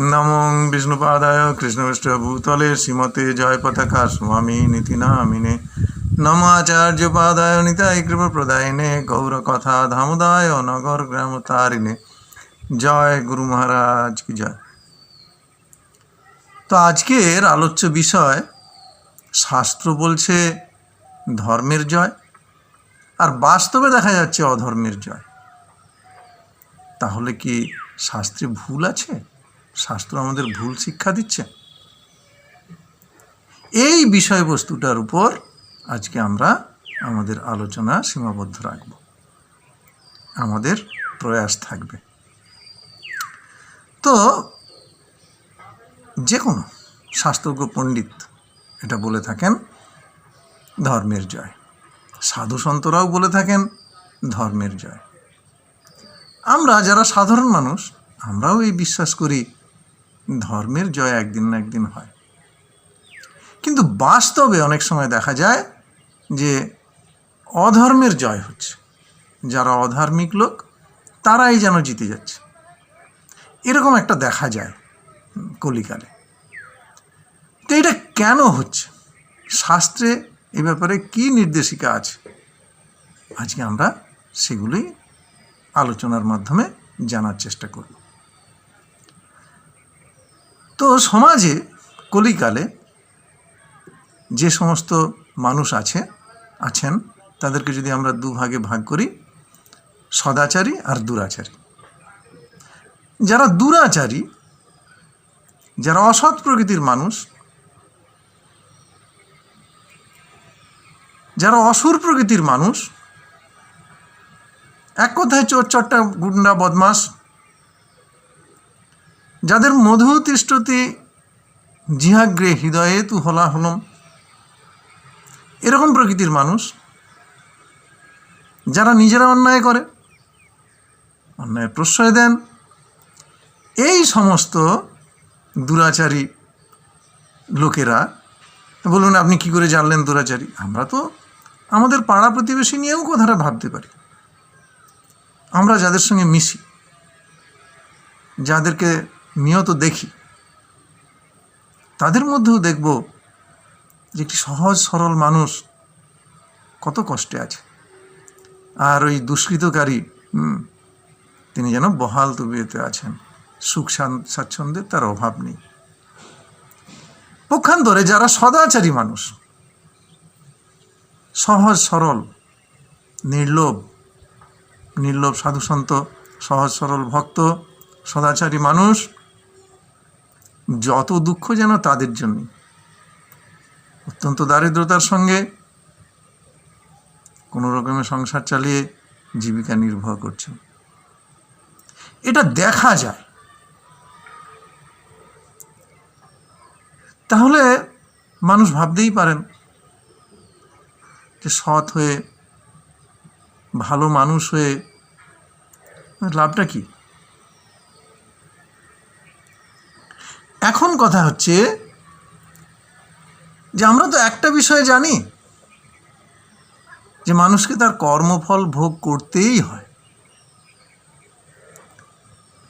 নমো বিষ্ণুপাদায় কৃষ্ণবিষ্ট ভূতলে শ্রীমতে জয় পতাকা স্বামী নীতি নামিনে। নম আচার্য পাদায় নিতাই গৌর কথা ধামদায় নগর গ্রাম তারিণে। জয় গুরু মহারাজ কি জয়। তো আজকের আলোচ্য বিষয়, শাস্ত্র বলছে ধর্মের জয়, আর বাস্তবে দেখা যাচ্ছে অধর্মের জয়। তাহলে কি শাস্ত্রে ভুল আছে? শাস্ত্র আমাদের ভুল শিক্ষা দিচ্ছে। এই বিষয়বস্তুটার উপর আজকে আমরা আমাদের আলোচনা সীমাবদ্ধ রাখব। আমাদের প্রয়াস থাকবে। তো যে কোনো শাস্ত্রজ্ঞ পণ্ডিত এটা বলে থাকেন, ধর্মের জয়। সাধু সন্তরাও বলে থাকেন, ধর্মের জয়। আমরা যারা সাধারণ মানুষ, আমরাও এই বিশ্বাস করি ধর্মের জয় একদিন না একদিন হয়। কিন্তু বাস্তবে অনেক সময় দেখা যায় যে অধর্মের জয় হচ্ছে। যারা অধার্মিক লোক, তারাই যেন জিতে যাচ্ছে। এরকম একটা দেখা যায় কলিকালে। তো এটা কেন হচ্ছে? শাস্ত্রে এ ব্যাপারে কি নির্দেশিকা আছে? আজকে আমরা সেগুলোই আলোচনার মাধ্যমে জানার চেষ্টা করব। তো সমাজে, কলিকালে যে সমস্ত মানুষ আছে, আছেন, তাদেরকে যদি আমরা দুভাগে ভাগ করি, সদাচারী আর দুরাচারী। যারা দুরাচারী, যারা অসৎ প্রকৃতির মানুষ, যারা অসুর প্রকৃতির মানুষ, এক কথায় চোর চট্টা গুন্ডা, বদমাস যাদের মধু তিষ্ঠতি জিহাগ্রে হৃদয়ে তু হলা হলম। এরকম প্রকৃতির মানুষ যারা নিজেরা অন্যায় করে, অন্যায় প্রশ্রয় দেন, এই সমস্ত দুরাচারী লোকেরা বলুন, আপনি কি করে জানলেন দুরাচারী? আমরা তো আমাদের পাড়া প্রতিবেশী নিয়েও কথাটা ভাবতে পারি। আমরা যাদের সঙ্গে মিশি, যাদেরকে নিয়ত দেখি। তাদের মধ্যেও দেখব যে একটি সহজ, সরল মানুষ কত কষ্টে আছে। আর ওই দুষ্কৃতকারী তিনি যেন বহাল তবিয়তে আছেন। সুখ স্বাচ্ছন্দ্যের তার অভাব নেই। পক্ষান্তরে যারা সদাচারী মানুষ, সহজ, সরল, নির্লোভ নির্লোভ, সাধুসন্ত, সহজ, সরল ভক্ত, সদাচারী মানুষ যত দুঃখ যেন তাদের জন্য। অত্যন্ত দারিদ্রতার সঙ্গে কোনো রকমের সংসার চালিয়ে জীবিকা নির্বাহ করছেন এটা দেখা যায়। তাহলে মানুষ ভাবতেই পারেন যে সৎ হয়ে, ভালো মানুষ হয়ে লাভটা কি? এখন কথা হচ্ছে যে আমরা তো একটা বিষয় জানি যে মানুষকে তার কর্মফল ভোগ করতেই হয়।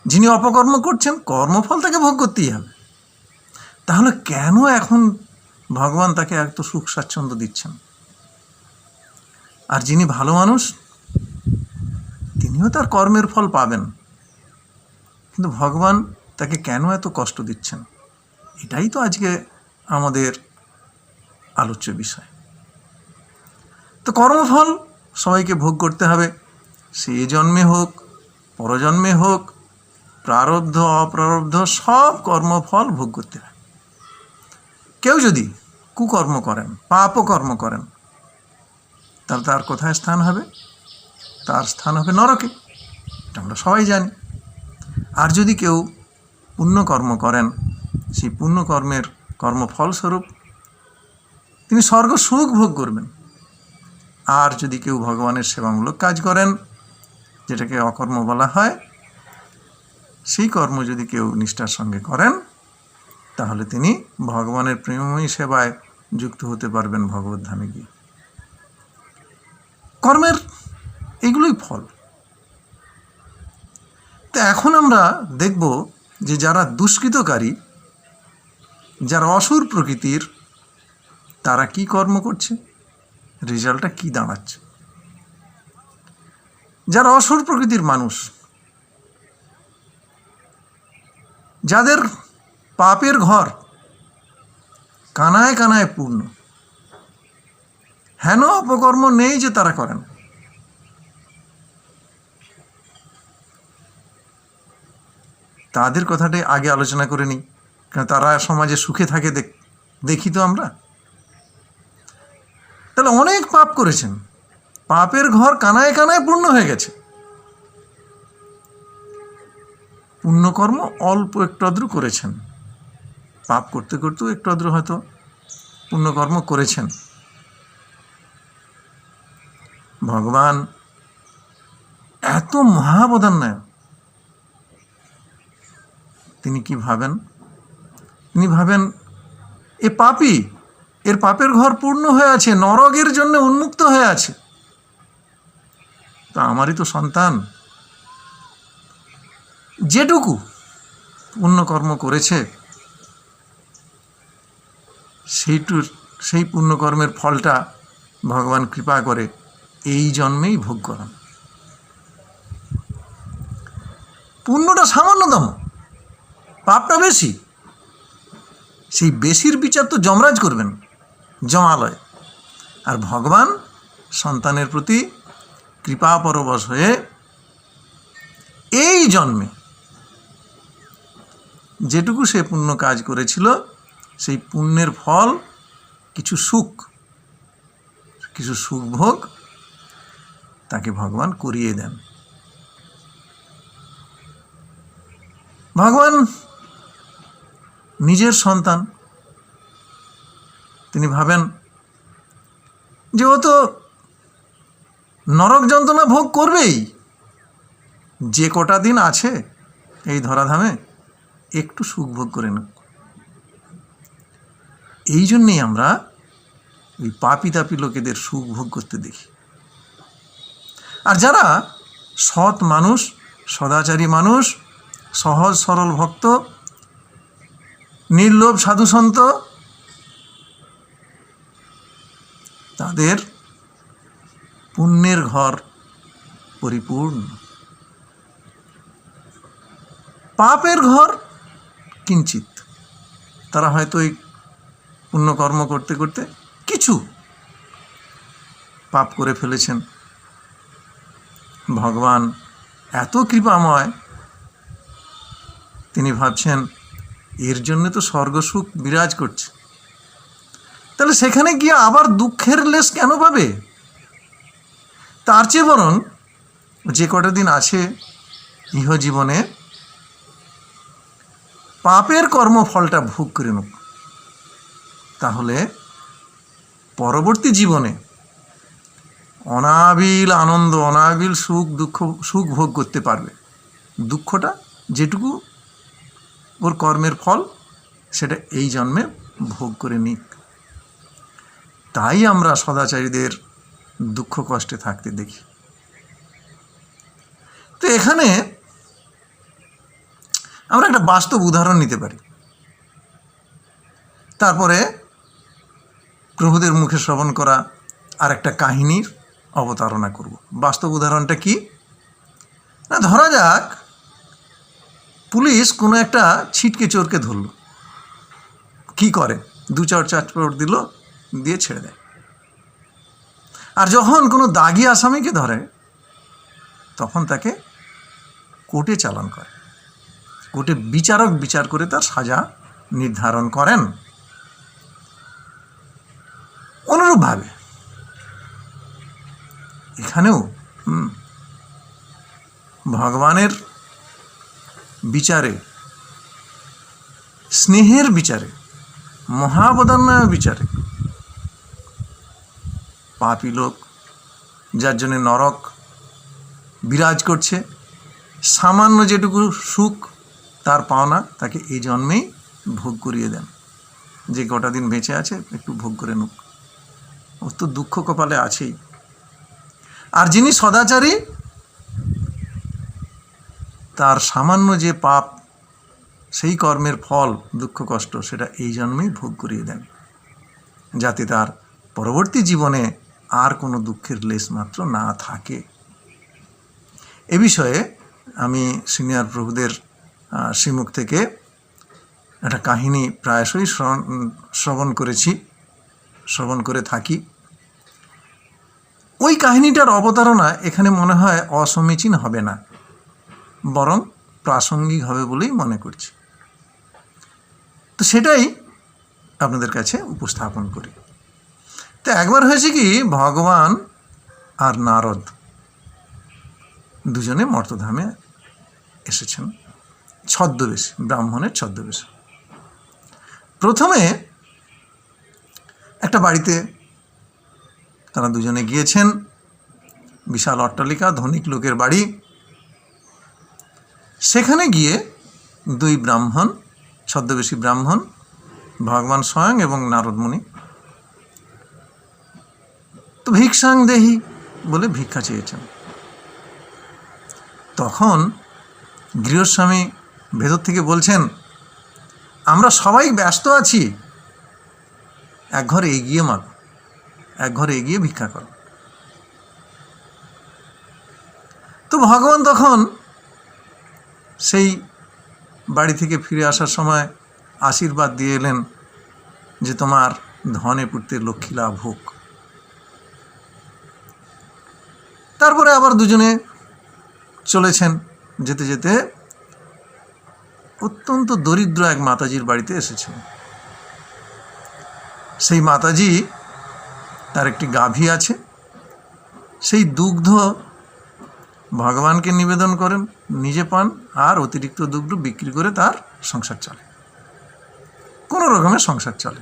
যিনি অপকর্ম করছেন, কর্মফল তাকে ভোগ করতেই হবে। তাহলে কেন এখন ভগবান তাকে এত সুখ স্বাচ্ছন্দ্য দিচ্ছেন? আর যিনি ভালো মানুষ, তিনিও তার কর্মের ফল পাবেন। কিন্তু ভগবান তাকে কেন এত কষ্ট দিচ্ছেন? এটাই তো আজকে আমাদের আলোচ্য বিষয়। তো কর্মফল সবাইকে ভোগ করতে হবে। সে জন্মে হোক, পরজন্মে হোক, প্রারব্ধ, অপ্রারব্ধ, সব কর্মফল ভোগ করতে হবে। কেউ যদি কুকর্ম করেন, পাপও কর্ম করেন, তাহলে তার কোথায় স্থান হবে? তার স্থান হবে নরকে। এটা আমরা সবাই জানি। আর যদি কেউ পুণ্যকর্ম করেন, সেই পুণ্যকর্মের কর্মফলস্বরূপ তিনি স্বর্গ সুখ ভোগ করবেন। আর যদি কেউ ভগবানের সেবামূলক কাজ করেন, যেটাকে অকর্ম বলা হয়, সেই কর্ম যদি কেউ নিষ্ঠার সঙ্গে করেন, তাহলে তিনি ভগবানের প্রেমময়ী সেবায় যুক্ত হতে পারবেন ভগবত ধামে গিয়ে। কর্মের এগুলোই ফল। তো এখন আমরা দেখব যে যারা দুষ্কৃতকারী, যারা অসুর প্রকৃতির, তারা কি কর্ম করছে? রেজাল্টটা কি দাঁড়াচ্ছে? যারা অসুর প্রকৃতির মানুষ, যাদের পাপের ঘর কানায় কানায় পূর্ণ, হেন অপকর্ম নেই যে তারা করেন। তাদের কথাটাই আগে আলোচনা করে নিই। কারণ তারা সমাজে সুখে থাকে দেখ- তো আমরা। তাহলে অনেক পাপ করেছেন। পাপের ঘর কানায় কানায় পূর্ণ হয়ে গেছে। পুণ্যকর্ম অল্প একটু আদ্রু করেছেন। পাপ করতে করতেও একটু আদ্রু হয়তো পুণ্যকর্ম করেছেন। ভগবান এত মহাবদান্যায় তিনি কি ভাবেন? তিনি ভাবেন, এ পাপি, এর পাপের ঘর পূর্ণ হয়ে আছে নরগের জন্য উন্মুক্ত হয়ে আছে। তা আমারই তো সন্তান। যেটুকু পুণ্যকর্ম করেছে, সেইটুর, সেই পুণ্যকর্মের ফলটা ভগবান কৃপা করে এই জন্মেই ভোগ করান। পুণ্যটা সামান্যতম। পাপটা বেশি? সেই বেশির বিচার তো যমরাজ করবেন, জমালয়। আর ভগবান সন্তানের প্রতি কৃপা পরবশ হয়ে এই জন্মে যেটুকু সে পুণ্য কাজ করেছিল, সেই পুণ্যের ফল কিছু সুখ কিছু সুখ ভোগ তাকে ভগবান করিয়ে দেন। ভগবান নিজের সন্তান। তিনি ভাবেন যে ও তো নরক যন্ত্রণা ভোগ করবেই, যে কটা দিন আছে এই ধরাধামে একটু সুখ ভোগ করে নেব এই জন্যেই আমরা ওই পাপি তাপি লোকেদের সুখ ভোগ করতে দেখি। আর যারা সৎ মানুষ, সদাচারী মানুষ, সহজ সরল ভক্ত নির্লোভ সাধুসন্ত তাদের পুণ্যের ঘর পরিপূর্ণ। পাপের ঘর কিঞ্চিত। তারা হয়তো এই পুণ্যকর্ম করতে করতে কিছু পাপ করে ফেলেছেন। ভগবান এত কৃপাময়, তিনি ভাবছেন এর জন্য তো স্বর্গসুখ বিরাজ করছে। তাহলে সেখানে গিয়ে আবার দুঃখের লেশ কেন পাবে? তার চেয়ে বরং যে কটা দিন আছে ইহ জীবনে পাপের কর্মফলটা ভোগ করে নেব। তাহলে পরবর্তী জীবনে অনাবিল আনন্দ, অনাবিল সুখ, দুঃখ, সুখ ভোগ করতে পারবে। দুঃখটা যেটুকু ওর কর্মের ফল সেটা এই জন্মে ভোগ করে নিক। তাই আমরা সদাচারীদের দুঃখ কষ্টে থাকতে দেখি। তো এখানে আমরা একটা বাস্তব উদাহরণ নিতে পারি। তারপরে প্রভুদের মুখে শ্রবণ করা আর একটা কাহিনীর অবতারণা করব। বাস্তব উদাহরণটা কি? না, ধরা যাক পুলিশ কোনো একটা ছিটকে চোরকে ধরল। কি করে? দু চার চারপট দিল, দিয়ে ছেড়ে দেয়। আর যখন কোনো দাগি আসামিকে ধরে, তখন তাকে কোর্টে চালান করে। কোর্টে বিচারক বিচার করে তার সাজা নির্ধারণ করেন। অনুরূপভাবে এখানেও ভগবানের বিচারে। স্নেহের বিচারে মহাবদান্যয় বিচারে। পাপী লোক যার জন্য নরক বিরাজ করছে, সামান্য যেটুকু সুখ তার পাওনা তাকে এই জন্মেই ভোগ করিয়ে দেন। যে গোটা দিন বেঁচে আছে একটু ভোগ করে নুক। ওর তো দুঃখ কপালে আছেই। আর যিনি সদাচারী তার সামান্য যে পাপ, সেই কর্মের ফল, দুঃখ, কষ্ট, সেটা এই জন্মেই ভোগ করিয়ে দেন। যাতে তার পরবর্তী জীবনে আর কোনো দুঃখের লেশ মাত্র না থাকে। এ বিষয়ে আমি সিনিয়র প্রভুদের শ্রীমুখ থেকে একটা কাহিনী প্রায়শই শ্রবণ শ্রবণ করেছি, শ্রবণ করে থাকি। ওই কাহিনীটার অবতারণা এখানে মনে হয় অসমীচীন হবে না। বরং প্রাসঙ্গিক হবে বলেই মনে করছি। তো সেটাই আপনাদের কাছে উপস্থাপন করি। তো একবার হয়েছে কি, ভগবান আর নারদ দুজনে মর্তধামে এসেছেন, ছদ্মবেশ, ব্রাহ্মণের ছদ্মবেশ। প্রথমে একটা বাড়িতে তারা দুজনে গিয়েছেন, বিশাল অট্টালিকা, ধনিক লোকের বাড়ি। সেখানে গিয়ে দুই ব্রাহ্মণ, ছদ্মবেশী ব্রাহ্মণ, ভগবান স্বয়ং এবং নারদমণি তো ভিক্ষাং দেহি বলে ভিক্ষা চেয়েছেন। তখন গৃহস্বামী ভেতর থেকে বলছেন, আমরা সবাই ব্যস্ত আছি। এক ঘরে এগিয়ে মাগ এক ঘরে এগিয়ে ভিক্ষা কর। তো ভগবান তখন সেই বাড়ি থেকে ফিরে আসার সময় আশীর্বাদ দিয়ে এলেন যে তোমার ধনে পুড়তে লক্ষ্মী লাভ হোক। তারপরে আবার দুজনে চলেছেন যেতে যেতে অত্যন্ত দরিদ্র এক মাতাজির বাড়িতে এসেছেন। সেই মাতাজি তার একটি গাভী আছে। সেই দুগ্ধ ভগবানকে নিবেদন করেন, নিজে পান আর অতিরিক্ত দুগ্ধ বিক্রি করে তার সংসার চলে। কোনো রকমের সংসার চলে।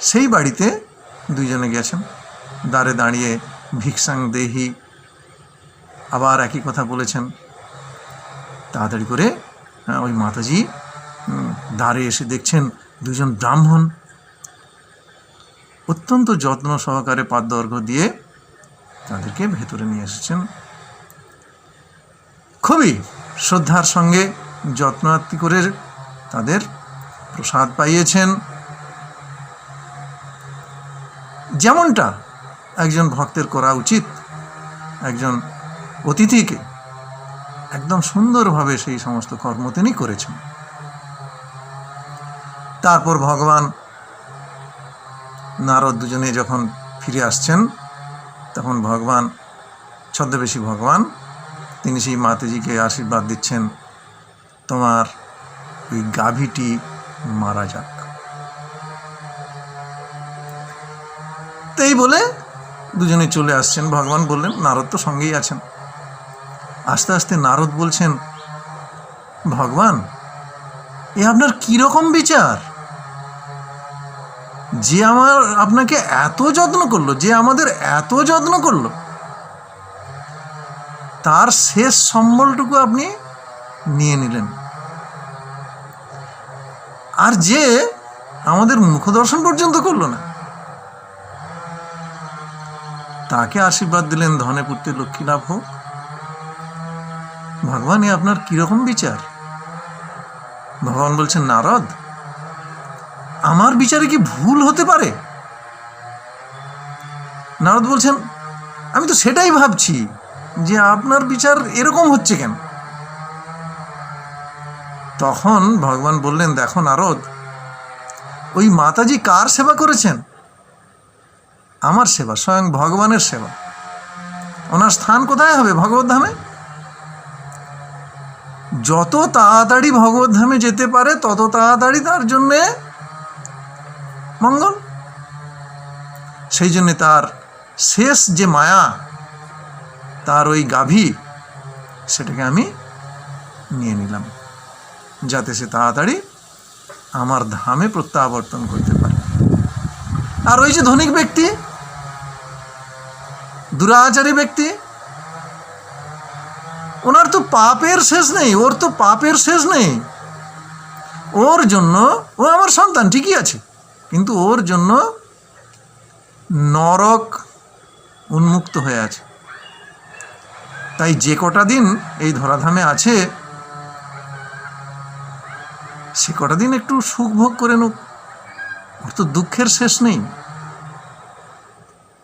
সেই বাড়িতে দুইজনে গেছেন। দ্বারে দাঁড়িয়ে ভিক্ষাং দেহি। আবার একই কথা বলেছেন। তাড়াতাড়ি করে ওই মাতাজি দ্বারে এসে দেখছেন দুজন ব্রাহ্মণ। অত্যন্ত যত্ন সহকারে পাদ্য দিয়ে তাদেরকে ভেতরে নিয়ে এসেছেন। খুবই শ্রদ্ধার সঙ্গে যত্নার্থী করে তাদের প্রসাদ পাইয়েছেন। যেমনটা একজন ভক্তের করা উচিত, একজন অতিথিকে একদম সুন্দরভাবে সেই সমস্ত কর্ম তিনি করেছেন। তারপর ভগবান নারদ দুজনে যখন ফিরে আসছেন, তখন ভগবান, ছদ্মবেশী ভগবান তিনি সেই মাতাজিকে আশীর্বাদ দিচ্ছেন। তোমার ওই গাভীটি মারা যাক। তো এই বলে দুজনে চলে আসছেন। ভগবান বললেন, নারদ তো সঙ্গেই আছেন। আস্তে আস্তে নারদ বলছেন, ভগবান, এ আপনার কীরকম বিচার? যে আমার আপনাকে এত যত্ন করল, যে আমাদের এত যত্ন করল তার শেষ সম্বলটুকু আপনি নিয়ে নিলেন। আর যে আমাদের মুখ দর্শন পর্যন্ত করল না। তাকে আশীর্বাদ দিলেন ধনে পুত্রে লক্ষ্মী লাভ হোক। ভগবান আপনার কীরকম বিচার? ভগবান বলছেন, নারদ, আমার বিচারে কি ভুল হতে পারে? নারদ বলছেন, আমি তো সেটাই ভাবছি। যে আপনার বিচার এরকম হচ্ছে কেন? তখন ভগবান বললেন, দেখো নারদ, ওই মাতাজি কার সেবা করেছেন? আমার সেবা, স্বয়ং ভগবানের সেবা। ওনার স্থান কোথায় হবে ভগবত ধামে? যত তাড়াতাড়ি ভগবত ধামে যেতে পারে, তত তাড়াতাড়ি তার জন্যে মঙ্গল। সেই জন্যে তার শেষ যে মায়া তার ওই গাভী সেটাকে আমি নিয়ে নিলাম, যাতে সে তাড়াতাড়ি আমার ধামে প্রত্যাবর্তন করতে পারে। আর ওই যে ধনিক ব্যক্তি, দুরাচারী ব্যক্তি, ওনার তো পাপের শেষ নেই, ওর তো পাপের শেষ নেই। ওর জন্য, ও আমার সন্তান, ঠিকই আছে, কিন্তু ওর জন্য নরক উন্মুক্ত হয়ে আছে। তাই যে কটা দিন এই ধরাধামে আছে, সে কটা দিন একটু সুখ ভোগ করে নুক। ওর তো দুঃখের শেষ নেই।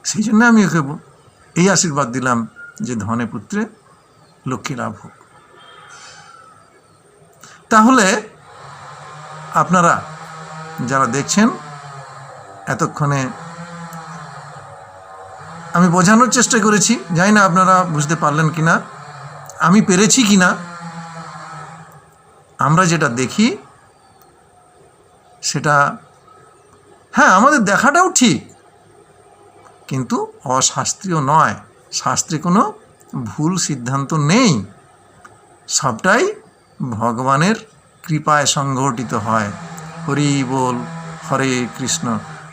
সেই জন্য আমি ওকে এই আশীর্বাদ দিলাম যে ধনে পুত্রে লক্ষ্মী লাভ হোক। তাহলে আপনারা যারা দেখছেন, এতক্ষণে আমি বোঝানোর চেষ্টা করেছি, জানি না আপনারা বুঝতে পারলেন কি না আমি পেরেছি কি না আমরা যেটা দেখি, সেটা হ্যাঁ আমাদের দেখাটাও ঠিক, কিন্তু অশাস্ত্রীয় নয়। শাস্ত্রে কোনো ভুল সিদ্ধান্ত নেই। সবটাই ভগবানের কৃপায় সংঘটিত হয়। হরি বল, হরে কৃষ্ণ।